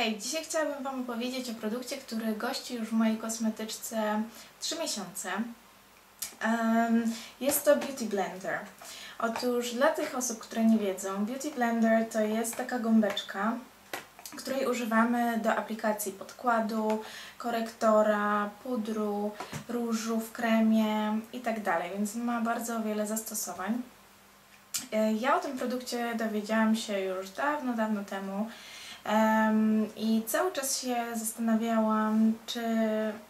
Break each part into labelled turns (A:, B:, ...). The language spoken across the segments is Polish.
A: Hej, dzisiaj chciałabym Wam opowiedzieć o produkcie, który gości już w mojej kosmetyczce 3 miesiące. Jest to Beauty Blender. Otóż dla tych osób, które nie wiedzą, Beauty Blender to jest taka gąbeczka, której używamy do aplikacji podkładu, korektora, pudru, różu w kremie itd., więc ma bardzo wiele zastosowań. E, Ja o tym produkcie dowiedziałam się już dawno, dawno temu em, i cały czas się zastanawiałam, czy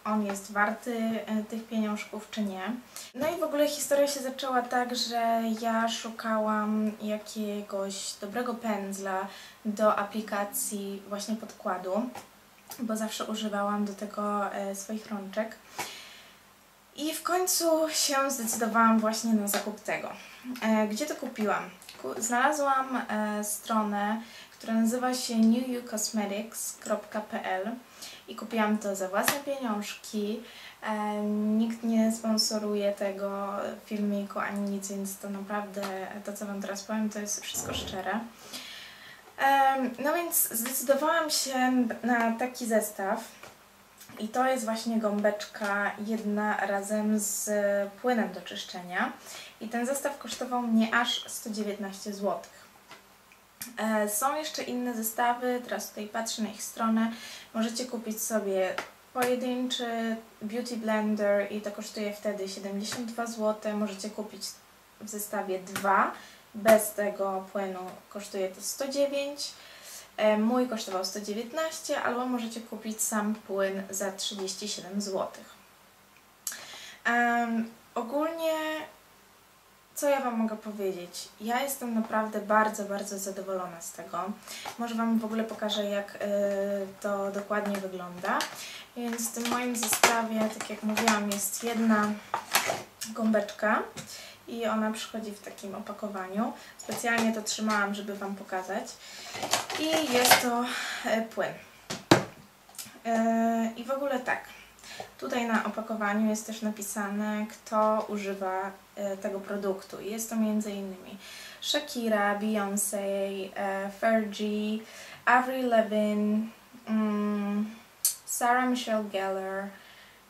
A: on jest warty e, tych pieniążków, czy nie. No i w ogóle historia się zaczęła tak, że ja szukałam jakiegoś dobrego pędzla do aplikacji właśnie podkładu, bo zawsze używałam do tego e, swoich rączek. I w końcu się zdecydowałam właśnie na zakup tego. E, Gdzie to kupiłam? Ku- Znalazłam stronę, która nazywa się newucosmetics.pl i kupiłam to za własne pieniążki. E, Nikt nie sponsoruje tego filmiku ani nic, więc to naprawdę to, co Wam teraz powiem, to jest wszystko szczere. Em, No więc zdecydowałam się na taki zestaw. I to jest właśnie gąbeczka jedna razem z płynem do czyszczenia. I ten zestaw kosztował mnie aż 119 zł. E, Są jeszcze inne zestawy, teraz tutaj patrzę na ich stronę. Możecie kupić sobie pojedynczy beauty blender i to kosztuje wtedy 72 zł. Możecie kupić w zestawie dwa, bez tego płynu kosztuje to 109 E, Mój kosztował 119, albo możecie kupić sam płyn za 37 zł. Um, ogólnie, co ja Wam mogę powiedzieć? Ja jestem naprawdę bardzo, bardzo zadowolona z tego. Może Wam w ogóle pokażę, jak y, to dokładnie wygląda. Więc w tym moim zestawie, tak jak mówiłam, jest jedna gąbeczka i ona przychodzi w takim opakowaniu. Specjalnie to trzymałam, żeby Wam pokazać. I jest to e, płyn. E, I w ogóle tak. Tutaj na opakowaniu jest też napisane, kto używa e, tego produktu. Jest to m.in. Shakira, Beyoncé, e, Fergie, Avril Lavigne, mm, Sarah Michelle Gellar,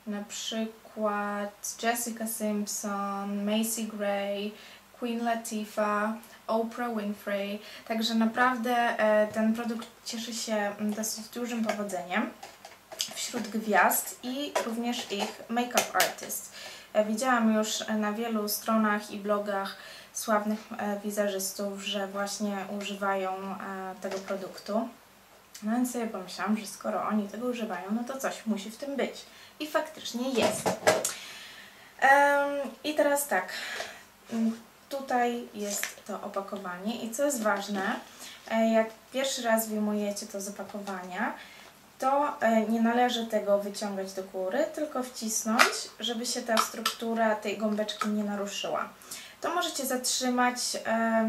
A: na przykład Jessica Simpson, Macy Gray, Queen Latifah, Oprah Winfrey. Także naprawdę e, ten produkt cieszy się mm, dosyć dużym powodzeniem wśród gwiazd i również ich make-up artist. E, Widziałam już na wielu stronach i blogach sławnych e, wizerzystów, że właśnie używają e, tego produktu. No więc sobie pomyślałam, że skoro oni tego używają, no to coś musi w tym być. I faktycznie jest. I teraz tak. Mm, Tutaj jest to opakowanie i co jest ważne, jak pierwszy raz wyjmujecie to z opakowania, to e, nie należy tego wyciągać do góry, tylko wcisnąć, żeby się ta struktura tej gąbeczki nie naruszyła. To możecie zatrzymać.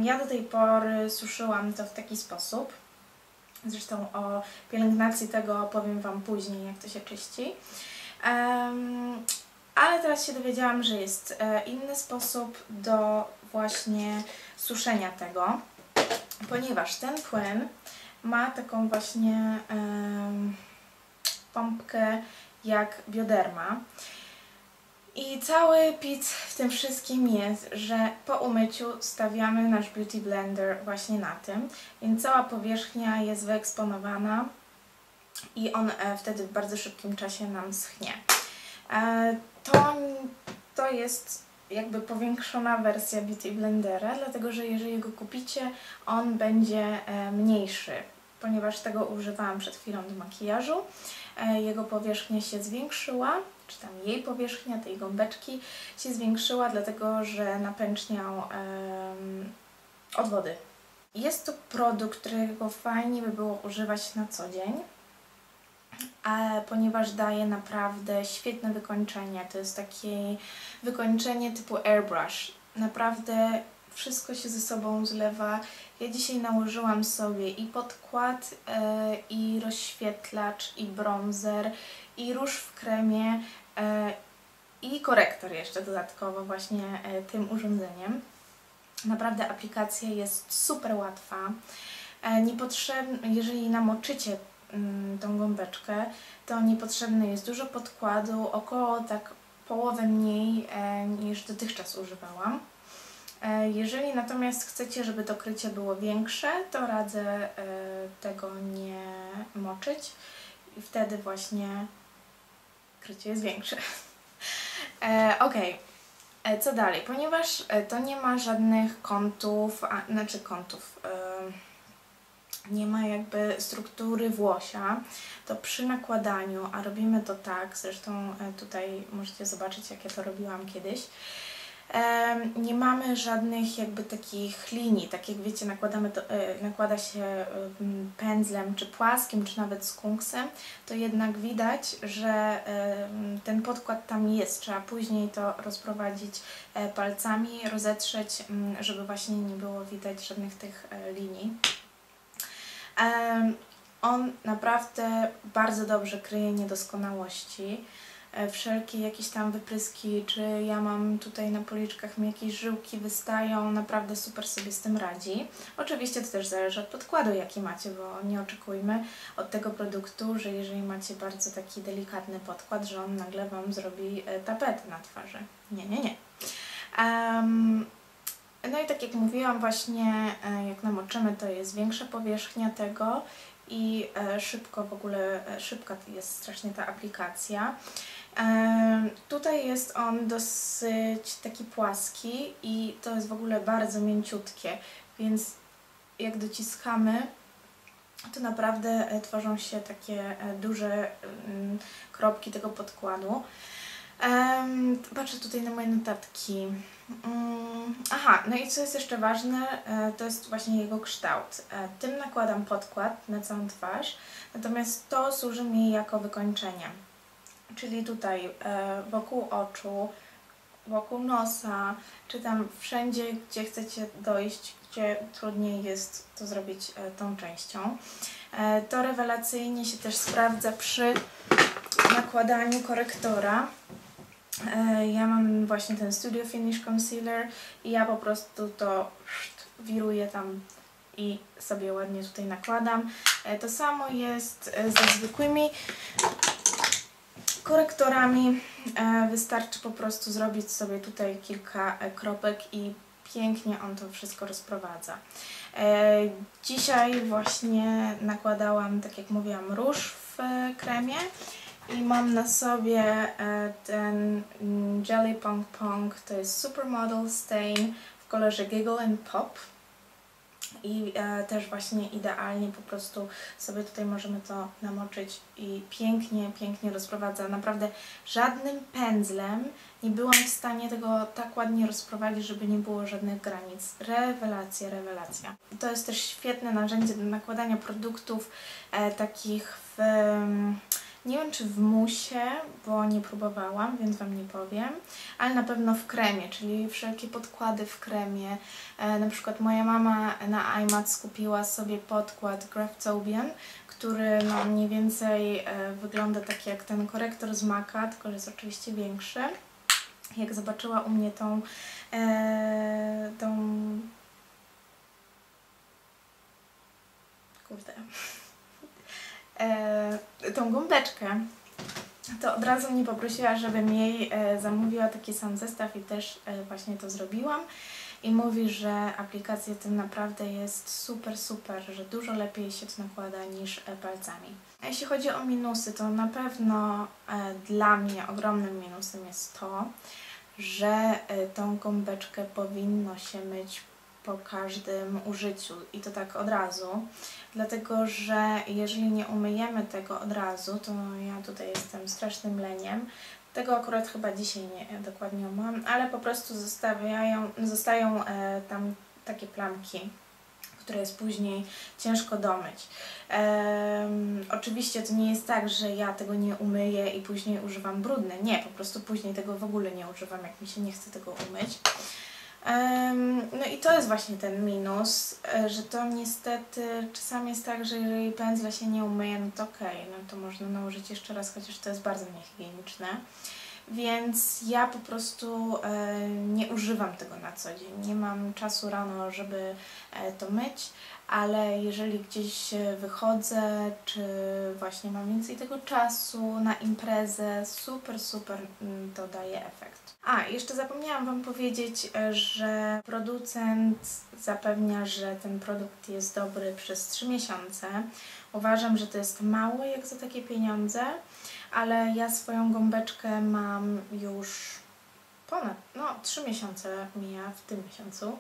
A: Ja do tej pory suszyłam to w taki sposób. Zresztą o pielęgnacji tego opowiem Wam później, jak to się czyści. Ale teraz się dowiedziałam, że jest e, inny sposób do właśnie suszenia tego, ponieważ ten płyn ma taką właśnie pompkę jak bioderma. I cały pic w tym wszystkim jest, że po umyciu stawiamy nasz beauty blender właśnie na tym, więc cała powierzchnia jest wyeksponowana i on e, wtedy w bardzo szybkim czasie nam schnie. E, To, to jest jakby powiększona wersja Beauty Blendera, dlatego że jeżeli go kupicie, on będzie e, mniejszy, ponieważ tego używałam przed chwilą do makijażu. E, Jego powierzchnia się zwiększyła, czy tam jej powierzchnia, tej gąbeczki się zwiększyła, dlatego że napęczniał em, od wody. Jest to produkt, którego fajnie by było używać na co dzień ponieważ daje naprawdę świetne wykończenie. To jest takie wykończenie typu airbrush. Naprawdę wszystko się ze sobą zlewa. Ja dzisiaj nałożyłam sobie i podkład, e, i rozświetlacz, i bronzer, i róż w kremie, e, i korektor jeszcze dodatkowo właśnie e, tym urządzeniem. Naprawdę aplikacja jest super łatwa. Niepotrzebne, jeżeli namoczycie mm, tą gąbeczkę, to niepotrzebne jest dużo podkładu, około tak połowę mniej niż dotychczas używałam. E, jeżeli natomiast chcecie, żeby to krycie było większe, to radzę e, tego nie moczyć i wtedy właśnie krycie jest większe. E, ok, co dalej? Ponieważ to nie ma żadnych kątów, a, znaczy kątów, nie ma jakby struktury włosia, to przy nakładaniu, a robimy to tak, zresztą tutaj możecie zobaczyć jak ja to robiłam kiedyś, nie mamy żadnych jakby takich linii, tak jak wiecie, nakładamy to, e, nakłada się pędzlem, czy płaskim, czy nawet skunksem, to jednak widać, że ten podkład tam jest. Trzeba później to rozprowadzić e, palcami, rozetrzeć, żeby właśnie nie było widać żadnych tych e, linii. On naprawdę bardzo dobrze kryje niedoskonałości. E, wszelkie jakieś tam wypryski, czy ja mam tutaj na policzkach mi jakieś żyłki wystają, naprawdę super sobie z tym radzi. Oczywiście to też zależy od podkładu jaki macie, bo nie oczekujmy od tego produktu, że jeżeli macie bardzo taki delikatny podkład, że on nagle Wam zrobi e, tapetę na twarzy. Nie, nie, nie. Um, no i tak jak mówiłam właśnie, e, jak namoczymy to jest większa powierzchnia tego i szybko w ogóle, szybka jest strasznie ta aplikacja. Tutaj jest on dosyć taki płaski i to jest w ogóle bardzo mięciutkie, więc jak dociskamy, to naprawdę e, tworzą się takie e, duże kropki tego podkładu. Patrzę tutaj na moje notatki. Mm, aha, no i co jest jeszcze ważne, e, to jest właśnie jego kształt. Tym nakładam podkład na całą twarz, natomiast to służy mi jako wykończenie czyli tutaj e, wokół oczu, wokół nosa, czy tam wszędzie, gdzie chcecie dojść, gdzie trudniej jest to zrobić e, tą częścią. E, to rewelacyjnie się też sprawdza przy nakładaniu korektora. Ja mam właśnie ten Studio Finish Concealer i ja po prostu to wiruję tam i sobie ładnie tutaj nakładam. To samo jest ze zwykłymi korektorami e, wystarczy po prostu zrobić sobie tutaj kilka e, kropek i pięknie on to wszystko rozprowadza. E, dzisiaj właśnie nakładałam, tak jak mówiłam, róż w kremie i mam na sobie ten mm, Jelly Pong Pong, to jest Supermodel Stain w kolorze Giggle and Pop i e, też właśnie idealnie po prostu sobie tutaj możemy to namoczyć i pięknie, pięknie rozprowadza. Naprawdę żadnym pędzlem nie byłam w stanie tego tak ładnie rozprowadzić, żeby nie było żadnych granic. Rewelacja, rewelacja. To jest też świetne narzędzie do nakładania produktów e, takich w... Nie wiem czy w musie, bo nie próbowałam, więc Wam nie powiem, ale na pewno w kremie, czyli wszelkie podkłady w kremie. E, na przykład moja mama na iMat skupiła sobie podkład Graftobian, który no, mniej więcej e, wygląda tak jak ten korektor z Maca, tylko że jest oczywiście większy. Jak zobaczyła u mnie tą, e, tą kurde, e, tą gąbeczkę, to od razu mnie poprosiła, żebym jej e, zamówiła taki sam zestaw i też e, właśnie to zrobiłam. I mówi, że aplikacja tym naprawdę jest super, super, że dużo lepiej się to nakłada niż palcami. A jeśli chodzi o minusy, to na pewno dla mnie ogromnym minusem jest to, że tą gąbeczkę powinno się myć po każdym użyciu i to tak od razu, dlatego że jeżeli nie umyjemy tego od razu, to ja tutaj jestem strasznym leniem, tego akurat chyba dzisiaj nie dokładnie umyłam, ale po prostu zostawiają, zostają e, tam takie plamki które jest później ciężko domyć. Um, oczywiście to nie jest tak, że ja tego nie umyję i później używam brudne. Nie, po prostu później tego w ogóle nie używam, jak mi się nie chce tego umyć. I to jest właśnie ten minus, e, że to niestety czasami jest tak, że jeżeli pędzle się nie umyje, no to okej, okay, no to można nałożyć jeszcze raz, chociaż to jest bardzo niehigieniczne. Więc ja po prostu e, nie używam tego na co dzień. Nie mam czasu rano, żeby e, to myć, ale jeżeli gdzieś wychodzę, czy właśnie mam więcej tego czasu na imprezę, super, super mm, to daje efekt. A, jeszcze zapomniałam Wam powiedzieć, że producent zapewnia, że ten produkt jest dobry przez 3 miesiące. Uważam, że to jest mało jak za takie pieniądze, ale ja swoją gąbeczkę mam już ponad, no 3 miesiące mija w tym miesiącu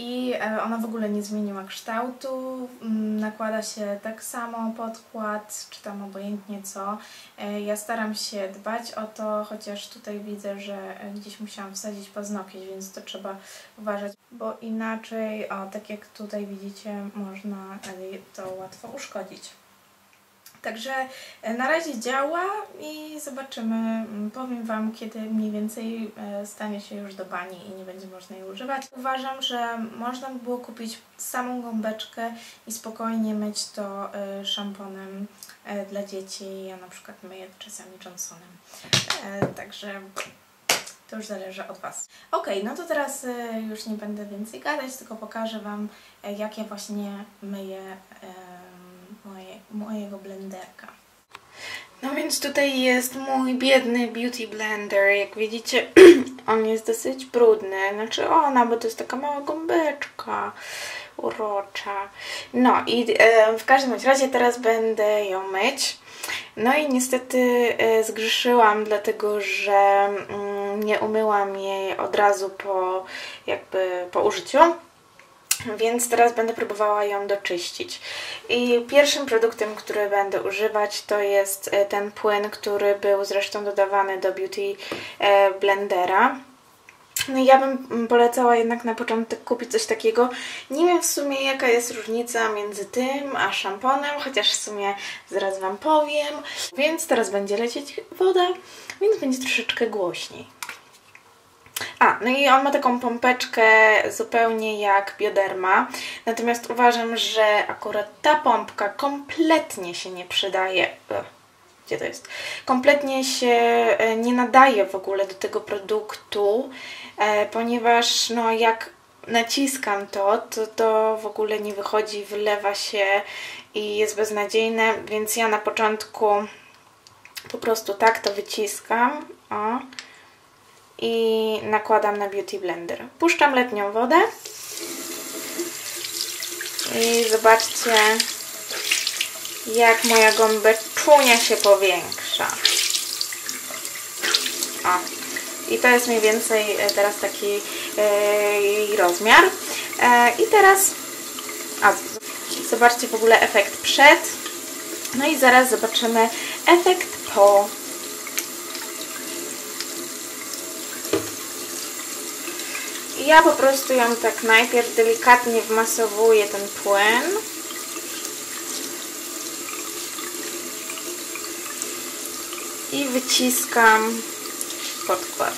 A: i e, ona w ogóle nie zmieniła kształtu, nakłada się tak samo podkład, czy tam obojętnie co. E, ja staram się dbać o to, chociaż tutaj widzę, że e, gdzieś musiałam wsadzić paznokieć, więc to trzeba uważać, bo inaczej, o, tak jak tutaj widzicie, można to łatwo uszkodzić. Także e, na razie działa i zobaczymy, mm, powiem Wam, kiedy mniej więcej e, stanie się już do bani i nie będzie można jej używać. Uważam, że można by było kupić samą gąbeczkę i spokojnie myć to e, szamponem dla dzieci. Ja na przykład myję czasami Johnsonem. Także to już zależy od Was. Ok, no to teraz już nie będę więcej gadać, tylko pokażę Wam, jak ja właśnie myję moje, mojego blenderka. No więc tutaj jest mój biedny beauty blender. Jak widzicie, on jest dosyć brudny. Znaczy ona, bo to jest taka mała gąbeczka urocza. No i e, w każdym razie teraz będę ją myć. No i niestety e, zgrzeszyłam, dlatego że mm, nie umyłam jej od razu po jakby po użyciu więc teraz będę próbowała ją doczyścić. I pierwszym produktem, który będę używać to jest e, ten płyn, który był zresztą dodawany do Beauty e, Blendera. No ja bym polecała jednak na początek kupić coś takiego. Nie wiem w sumie jaka jest różnica między tym a szamponem, chociaż w sumie zaraz Wam powiem. Więc teraz będzie lecieć woda, więc będzie troszeczkę głośniej. A, no i on ma taką pompeczkę zupełnie jak bioderma, natomiast uważam, że akurat ta pompka kompletnie się nie przydaje. Gdzie to jest? Kompletnie się e, nie nadaje w ogóle do tego produktu, e, ponieważ no jak naciskam to, to to w ogóle nie wychodzi, wylewa się i jest beznadziejne, więc ja na początku po prostu tak to wyciskam. O i nakładam na Beauty Blender. Puszczam letnią wodę i zobaczcie jak moja gąbeczunia się powiększa. O. I to jest mniej więcej e, teraz taki e, jej rozmiar. E, I teraz a, zobaczcie w ogóle efekt przed. No i zaraz zobaczymy efekt po. Ja po prostu ją tak najpierw delikatnie wmasowuję ten płyn. I wyciskam podkład.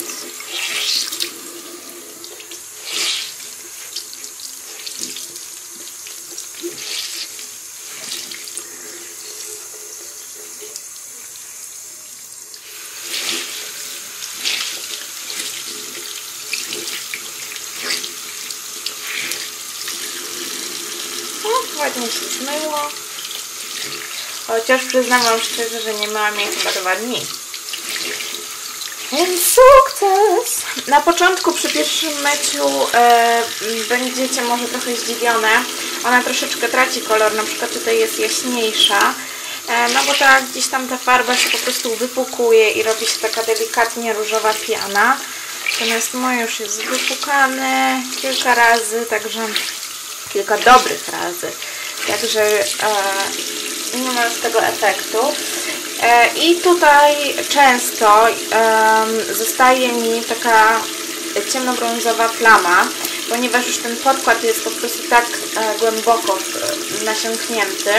A: Ładnie się zmyło. Chociaż przyznam Wam szczerze, że nie miałam jej chyba dwa dni. Więc sukces! Na początku przy pierwszym myciu e, będziecie może trochę zdziwione. Ona troszeczkę traci kolor, na przykład tutaj jest jaśniejsza. E, no bo tak gdzieś tam ta farba się po prostu wypukuje i robi się taka delikatnie różowa piana. Natomiast moje już jest wypukane kilka razy, także kilka dobrych razy. Także e, nie ma już tego efektu. E, I tutaj często zostaje mi taka ciemnobrązowa plama, ponieważ już ten podkład jest po prostu tak e, głęboko nasiąknięty,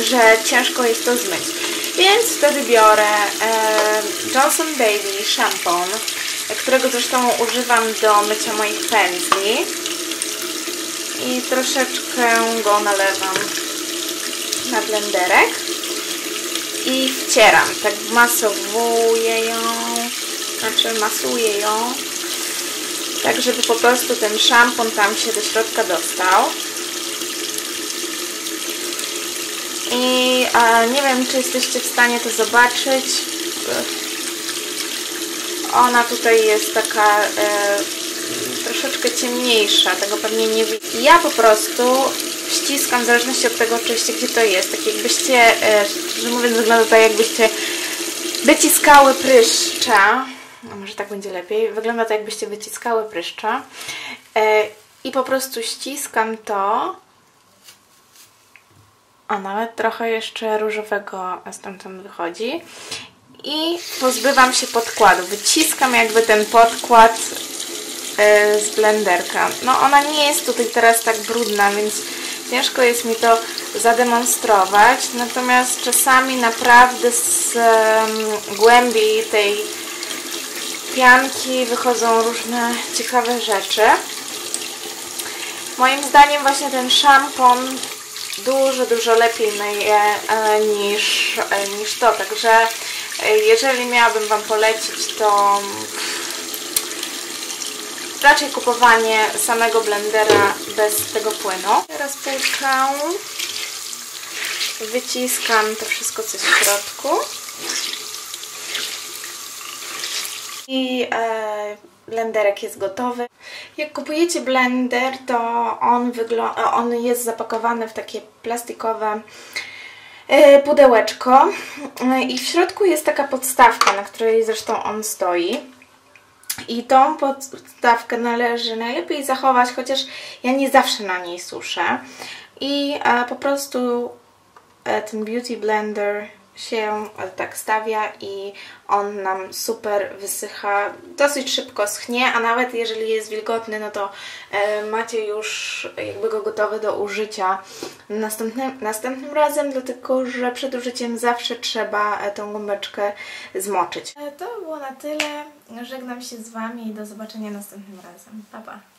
A: że ciężko jest to zmyć. Więc wtedy biorę Johnson Baby szampon, którego zresztą używam do mycia moich pędzli i troszeczkę go nalewam na blenderek i wcieram, tak masowuję ją, znaczy masuję ją, tak żeby po prostu ten szampon tam się do środka dostał. I e, nie wiem, czy jesteście w stanie to zobaczyć. Ona tutaj jest taka e, troszeczkę ciemniejsza, tego pewnie nie widzę. Ja po prostu ściskam, w zależności od tego oczywiście, gdzie to jest. Tak jakbyście, e, że mówiąc, wygląda to jakbyście wyciskały pryszcza. No może tak będzie lepiej. Wygląda to jakbyście wyciskały pryszcza. E, I po prostu ściskam to. A nawet trochę jeszcze różowego stamtąd wychodzi. I pozbywam się podkładu. Wyciskam jakby ten podkład z blenderka. No ona nie jest tutaj teraz tak brudna, więc ciężko jest mi to zademonstrować. Natomiast czasami naprawdę z głębi tej pianki wychodzą różne ciekawe rzeczy. Moim zdaniem właśnie ten szampon dużo, dużo lepiej myje e, niż, e, niż to, także e, jeżeli miałabym Wam polecić, to raczej kupowanie samego blendera bez tego płynu. Teraz puszczę, wyciskam to wszystko, co jest w środku. I e, blenderek jest gotowy. Jak kupujecie blender, to on, on jest zapakowany w takie plastikowe e, pudełeczko e, i w środku jest taka podstawka, na której zresztą on stoi. I tą podstawkę należy najlepiej zachować, chociaż ja nie zawsze na niej suszę. I e, po prostu ten Beauty Blender się tak stawia i on nam super wysycha, dosyć szybko schnie, a nawet jeżeli jest wilgotny, no to e, macie już jakby go gotowy do użycia następnym, następnym razem, dlatego że przed użyciem zawsze trzeba e, tą gąbeczkę zmoczyć. E, to było na tyle. Żegnam się z Wami i do zobaczenia następnym razem. Pa, pa.